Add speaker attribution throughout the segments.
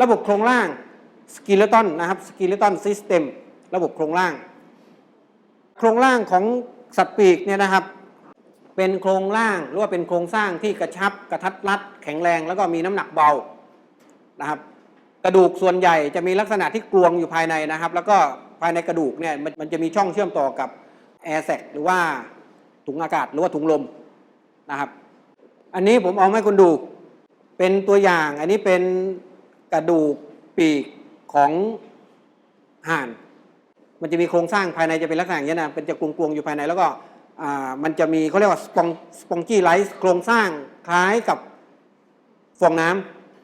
Speaker 1: ระบบโครงล่างสกิเลตันนะครับสกิเลตันซิสเต็มระบบโครงล่าง โครงล่างของสัตว์ปีกเนี่ยนะครับ เป็นโครงล่างหรือว่าเป็นโครงสร้างที่กระชับกระทัดรัด แข็งแรงแล้วก็มีน้ำหนักเบานะครับ กระดูกส่วนใหญ่จะมีลักษณะที่กลวงอยู่ภายในนะครับ แล้วก็ภายในกระดูกเนี่ยมันจะมีช่องเชื่อมต่อกับแอร์แซกหรือว่าถุงอากาศหรือว่าถุงลมนะครับ อันนี้ผมเอาให้คุณดูเป็นตัวอย่างอันนี้เป็น กระดูกปีกของห่าน มันจะมีโครงสร้างภายในจะเป็นลักษณะอย่างนี้นะเป็นจะกลวงๆอยู่ภายในแล้วก็มันจะมีเขาเรียกว่าสปองสปองกี้ไลท์โครงสร้างคล้ายกับฟองน้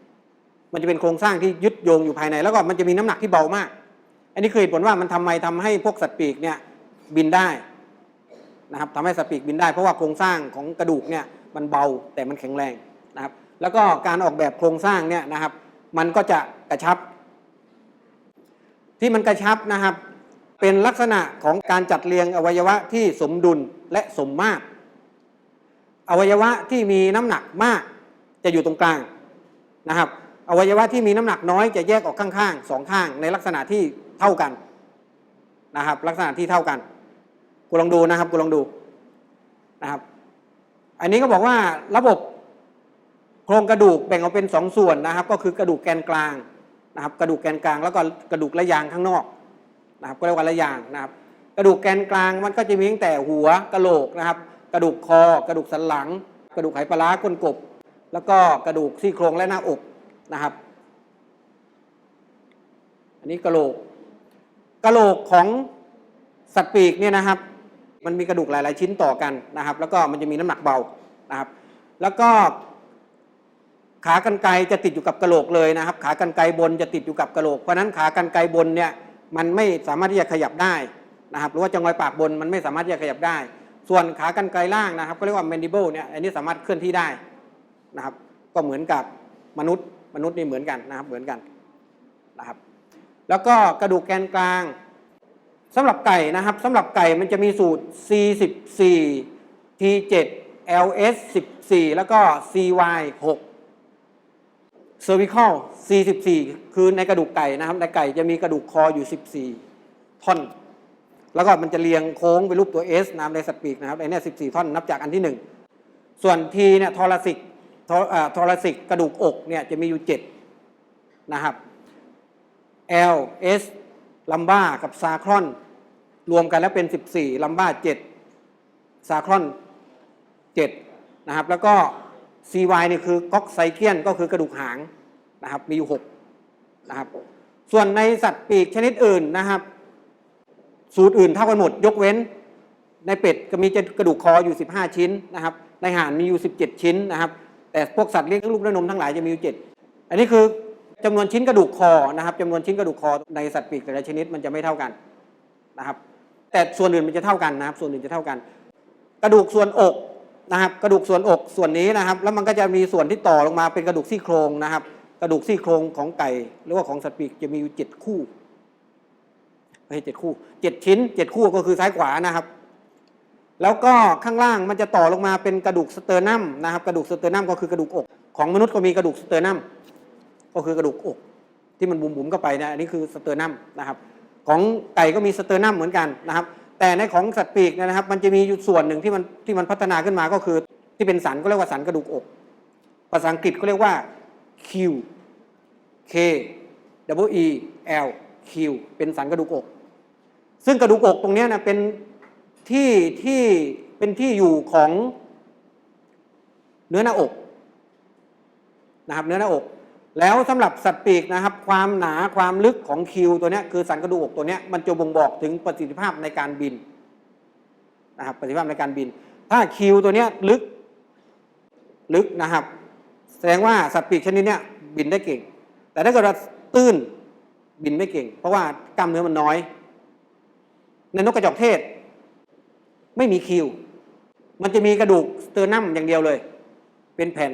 Speaker 1: ำมันจะเป็นโครงสร้างที่ยึดโยงอยู่ภายใน แล้วก็มันจะมีน้ำหนักที่เบามาก อันนี้คือเหตุผลว่ามันทำไมทำให้พวกสัตว์ปีกเนี่ยบินได้นะครับทำให้สัตว์ปีกบินได้เพราะว่าโครงสร้างของกระดูกเนี่ยมันเบาแต่มันแข็งแรงนะครับ แล้วก็การออกแบบโครงสร้างเนี่ยนะครับ มันก็จะกระชับ ที่มันกระชับนะครับ เป็นลักษณะของการจัดเรียงอวัยวะที่สมดุลและสมมาตรอวัยวะที่มีน้ำหนักมากจะอยู่ตรงกลางนะครับ อวัยวะที่มีน้ำหนักน้อยจะแยกออกข้างๆสองข้าง ในลักษณะที่เท่ากันนะครับ ลักษณะที่เท่ากันกูลองดูนะครับกูลองดูนะครับ อันนี้ก็บอกว่าระบบ โครงกระดูกแบ่งออกเป็นสองส่วนนะครับ ก็คือกระดูกแกนกลางนะครับ กระดูกแกนกลางแล้วก็กระดูกระยางข้างนอกนะครับก็เรียกว่าระยางนะครับ กระดูกแกนกลางมันก็จะมีตั้งแต่หัวกระโหลกนะครับ กระดูกคอ กระดูกสันหลัง กระดูกไหปลาก้นกบ แล้วก็กระดูกซี่โครงและหน้าอกนะครับ อันนี้กระโหลกกระโหลกของสัตว์ปีกเนี่ยนะครับ มันมีกระดูกหลาย ๆ ชิ้นต่อกันนะครับ แล้วก็มันจะมีน้ำหนักเบานะครับ แล้วก็ ขากรรไกรจะติดอยู่กับกระโหลกเลยนะครับ ขากรรไกรบนจะติดอยู่กับกระโหลกเพราะนั้นขากรรไกรบนเนี่ยมันไม่สามารถที่จะขยับได้นะครับหรือว่าจงหวะปากบนมันไม่สามารถที่จะขยับได้ ส่วนขากรรไกรล่างนะครับก็เรียกว่า mandible เนี่ยอันนี้สามารถเคลื่อนที่ได้นะครับ ก็เหมือนกับมนุษย์มนุษย์นี่เหมือนกันนะครับเหมือนกันนะครับ แล้วก็กระดูกแกนกลางสำหรับไก่นะครับสำหรับไก่มันจะมีสูตร C14 T7 LS 14แล้วก็ CY 6 cervical C14 คือในกระดูกไก่นะครับ ในไก่จะมีกระดูกคออยู่ 14 ท่อน แล้วก็มันจะเรียงโค้งเป็นรูปตัว S นะในสปีกนะครับไอเนี่ย14 ท่อนนับจากอันที่ 1 ส่วน T เนี่ยทอราซิกทอราซิกกระดูกอกเนี่ยจะมีอยู่ 7 นะครับ L S ลัมบ้ากับซาครอน รวมกันแล้วเป็น 14ลัมบ้า7ซาครอน7นะครับ แล้วก็ CY นี่คือก๊อกไซเคียนก็คือกระดูกหางนะครับมีอยู่6นะครับส่วนในสัตว์ปีกชนิดอื่นนะครับ สูตรอื่นเท่ากันหมด ยกเว้น ในเป็ดก็มีกระดูกคออยู่ 15 ชิ้นนะครับ ในห่านมีอยู่ 17 ชิ้นนะครับ แต่พวกสัตว์เลี้ยงลูกด้วยนมทั้งหลายจะมีอยู่ 7 อันนี้คือจำนวนชิ้นกระดูกคอนะครับจำนวนชิ้นกระดูกคอในสัตว์ปีกแต่ละชนิดมันจะไม่เท่ากันนะครับ แต่ส่วนอื่นมันจะเท่ากันนะครับ ส่วนอื่นจะเท่ากัน กระดูกส่วนอก นะครับกระดูกส่วนอกส่วนนี้นะครับ แล้วมันก็จะมีส่วนที่ต่อลงมาเป็นกระดูกซี่โครงนะครับ กระดูกซี่โครงของไก่ หรือว่าของสัตว์ปีกจะมีอยู่เจ็ดคู่ไม่ใช่เจ็ดคู่เจ็ดชิ้นเจ็ดคู่ก็คือซ้ายขวานะครับ แล้วก็ข้างล่างมันจะต่อลงมาเป็นกระดูกสเตอร์นัมนะครับ กระดูกสเตอร์นัมก็คือกระดูกอก ของมนุษย์ก็มีกระดูกสเตอร์นัมก็คือกระดูกอก ที่มันบุ๋มๆเข้าไปนะอันนี้คือสเตอร์นัมนะครับ ของไก่ก็มีสเตอร์นัมเหมือนกันนะครับ แต่ในของสัตว์ปีกเนยนะครับ มันจะมีอยู่ส่วนหนึ่งที่มันที่มันพัฒนาขึ้นมาก็คือ ที่เป็นสันก็เรียกว่าสันกระดูกอก ภาษาอังกฤษก็เรียกว่า Q K W E L Q เป็นสันกระดูกอก ซึ่งกระดูกอกตรงนี้นะเป็นที่ที่เป็นที่อยู่ของเนื้อหน้าอกนะครับเนื้อหน้าอก แล้วสำหรับสัตว์ปีกนะครับ ความหนาความลึกของคิวตัวนี้คือสันกระดูกอกตัวนี้มันจะบ่งบอกถึงประสิทธิภาพในการบินนะครับประสิทธิภาพในการบิน ถ้าคิวตัวนี้ลึกลึกนะครับ แสดงว่าสัตว์ปีกชนิดนี้บินได้เก่ง แต่ถ้าเกิดตื้นบินไม่เก่ง เพราะว่ากล้ามเนื้อมันน้อย ในนกกระจอกเทศ ไม่มีคิว มันจะมีกระดูกสเตอร์นัมอย่างเดียวเลย เป็นแผ่น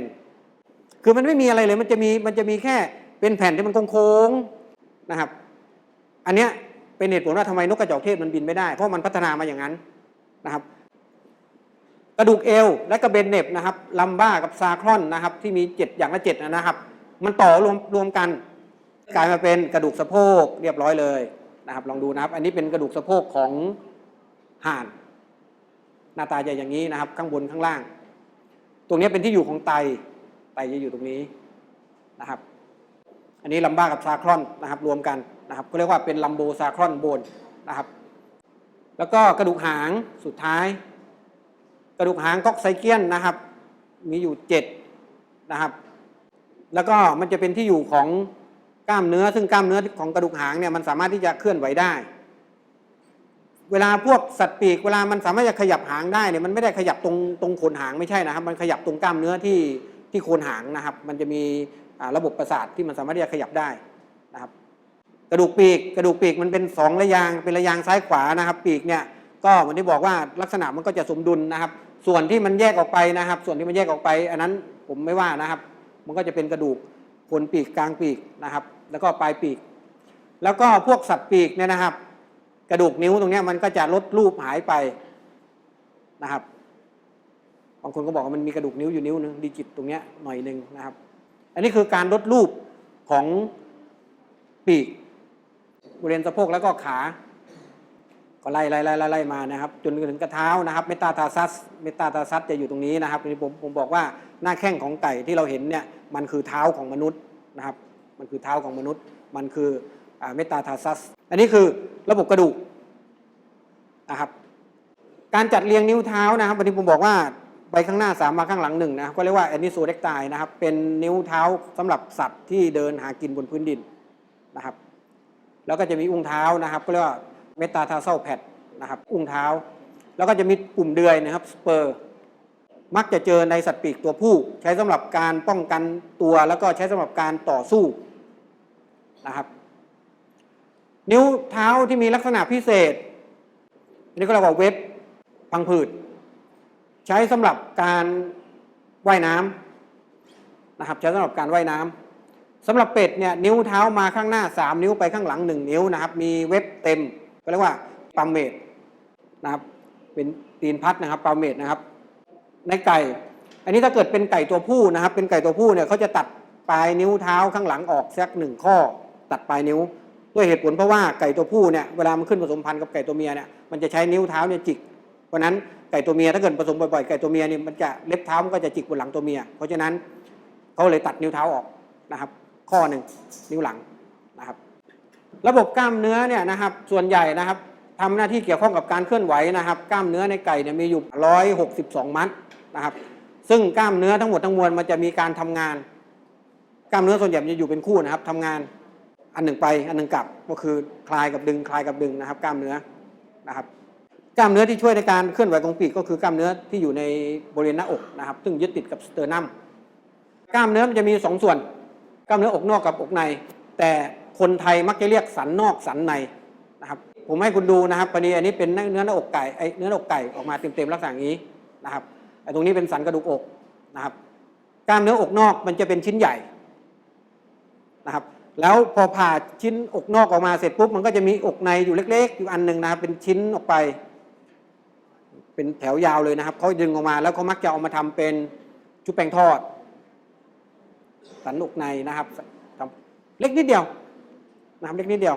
Speaker 1: คือมันไม่มีอะไรเลยมันจะมีมันจะมีแค่เป็นแผ่นที่มันโค้งๆนะครับ อันเนี้ยเป็นเหตุผลว่าทำไมนกกระจอกเทศมันบินไม่ได้ เพราะมันพัฒนามาอย่างนั้นนะครับ กระดูกเอวและกระเบนเน็บนะครับลัมบ้ากับซาครอนนะครับ ที่มีเจ็ดอย่างละเจ็ดนะครับ มันต่อรวมรวมกันกลายมาเป็นกระดูกสะโพกเรียบร้อยเลยนะครับ ลองดูนะครับ อันนี้เป็นกระดูกสะโพกของห่าน หน้าตาจะอย่างนี้นะครับ ข้างบนข้างล่าง ตรงนี้เป็นที่อยู่ของไต ไตจะอยู่ตรงนี้นะครับ อันนี้ลัมบ้ากับซาครอนนะครับ รวมกันนะครับก็เรียกว่าเป็นลัมโบซาครอนโบนนะครับ แล้วก็กระดูกหางสุดท้าย กระดูกหางก๊อกไซเกียนนะครับ มีอยู่เจ็ดนะครับ แล้วก็มันจะเป็นที่อยู่ของกล้ามเนื้อ ซึ่งกล้ามเนื้อของกระดูกหางเนี่ยมันสามารถที่จะเคลื่อนไหวได้ เวลาพวกสัตว์ปีกเวลามันสามารถจะขยับหางได้เนี่ยมันไม่ได้ขยับตรงตรงโคนหางไม่ใช่นะครับ มันขยับตรงกล้ามเนื้อที่ ที่โคนหางนะครับ มันจะมีระบบประสาทที่มันสามารถที่จะขยับได้นะครับ กระดูกปีก กระดูกปีกมันเป็นสองระยางเป็นระยางซ้ายขวานะครับ ปีกเนี่ยก็เหมือนที่บอกว่าลักษณะมันก็จะสมดุลนะครับ ส่วนที่มันแยกออกไปนะครับ ส่วนที่มันแยกออกไป อันนั้นผมไม่ว่านะครับ มันก็จะเป็นกระดูกโคนปีกกลางปีกนะครับ แล้วก็ปลายปีก แล้วก็พวกสัตว์ปีกเนี่ยนะครับ กระดูกนิ้วตรงนี้มันก็จะลดรูปหายไปนะครับ บางคนก็บอกว่ามันมีกระดูกนิ้วอยู่นิ้วหนึงดิจิตตรงเนี้ยหน่อยหนึ่งนะครับ อันนี้คือการลดรูปของปีกบริเวณสะโพกแล้วก็ขา ก็ไล่ไล่ไล่ไล่ไล่มานะครับ จนถึงกระเท้านะครับเมตาทาซัสเมตาทาซัสจะอยู่ตรงนี้นะครับนี่ผมผมบอกว่าหน้าแข้งของไก่ที่เราเห็นเนี่ยมันคือเท้าของมนุษย์นะครับ มันคือเท้าของมนุษย์ มันคือเมตาทาซัส อันนี้คือระบบกระดูกนะครับ การจัดเรียงนิ้วเท้านะครับวันนี้ผมบอกว่า ไปข้างหน้าสามมาข้างหลังหนึ่งนะครับก็เรียกว่าแอนนิโซเด็กไตนะครับ เป็นนิ้วเท้าสำหรับสัตว์ที่เดินหากินบนพื้นดินนะครับ แล้วก็จะมีอุ้งเท้านะครับ ก็เรียกว่าเมตาทาเซลแพดนะครับ อุ้งเท้า แล้วก็จะมีปุ่มเดือยนะครับสเปอร์มักจะเจอในสัตว์ปีกตัวผู้ ใช้สำหรับการป้องกันตัวแล้วก็ใช้สำหรับการต่อสู้นะครับ นิ้วเท้าที่มีลักษณะพิเศษนนี้ก็เรียกว่าเวทพังผืด ใช้สำหรับการว่ายน้ำนะครับใช้สำหรับการว่ายน้ำสำหรับเป็ดเนี่ยนิ้วเท้ามาข้างหน้า 3 นิ้วไปข้างหลัง 1 นิ้วนะครับ มีเว็บเต็มก็เรียกว่าปัมเมดนะครับ เป็นตีนพัดนะครับปัมเมดนะครับ ในไก่ อันนี้ถ้าเกิดเป็นไก่ตัวผู้นะครับ เป็นไก่ตัวผู้เนี่ยเขาจะตัดปลายนิ้วเท้าข้างหลังออกสักหนึ่งข้อ ตัดปลายนิ้วด้วยเหตุผลเพราะว่าไก่ตัวผู้เนี่ยเวลามันขึ้นผสมพันธุ์กับไก่ตัวเมียเนี่ยมันจะใช้นิ้วเท้าเนี่ยจิก ราะนั้นไก่ตัวเมียถ้าเกิดผสมบ่อยๆไก่ตัวเมียเนี่ยมันจะเล็บเท้ามันก็จะจิกบนหลังตัวเมีย เพราะฉะนั้นเขาเลยตัดนิ้วเท้าออกนะครับ ข้อหนึ่งนิ้วหลังนะครับ ระบบกล้ามเนื้อเนี่ยนะครับ ส่วนใหญ่นะครับทำหน้าที่เกี่ยวข้องกับการเคลื่อนไหวนะครับ กล้ามเนื้อในไก่เนี่ยมีอยู่ 162 มัดนะครับ ซึ่งกล้ามเนื้อทั้งหมดทั้งมวลมันจะมีการทำงาน กล้ามเนื้อส่วนใหญ่จะอยู่เป็นคู่นะครับทำงานอันหนึ่งไปอันหนึ่งกลับก็คือคลายกับดึงคลายกับดึงนะครับ กล้ามเนื้อนะครับ กล้ามเนื้อที่ช่วยในการเคลื่อนไหวของปีกก็คือกล้ามเนื้อที่อยู่ในบริเวณหน้าอกนะครับ ซึ่งยึดติดกับสเตอร์นัมกล้ามเนื้อมันจะมีสองส่วน กล้ามเนื้ออกนอกกับอกใน แต่คนไทยมักจะเรียกสันนอกสันในนะครับ ผมให้คุณดูนะครับพอดีอันนี้เป็นเนื้อหน้าอกไก่ไอเนื้อหน้าอกไก่ออกมาเต็มๆลักษณะนี้นะครับไอตรงนี้เป็นสันกระดูกอกนะครับ กล้ามเนื้ออกนอกมันจะเป็นชิ้นใหญ่นะครับแล้วพอผ่าชิ้นอกนอกออกมาเสร็จปุ๊บมันก็จะมีอกในอยู่เล็ก ๆ อยู่อันหนึ่งนะครับเป็นชิ้นออกไป เป็นแถวยาวเลยนะครับเขาดึงออกมาแล้วเขามักจะเอามาทำเป็นชุบแป้งทอด สันอกในนะครับทำเล็กนิดเดียวนะครับเล็กนิดเดียว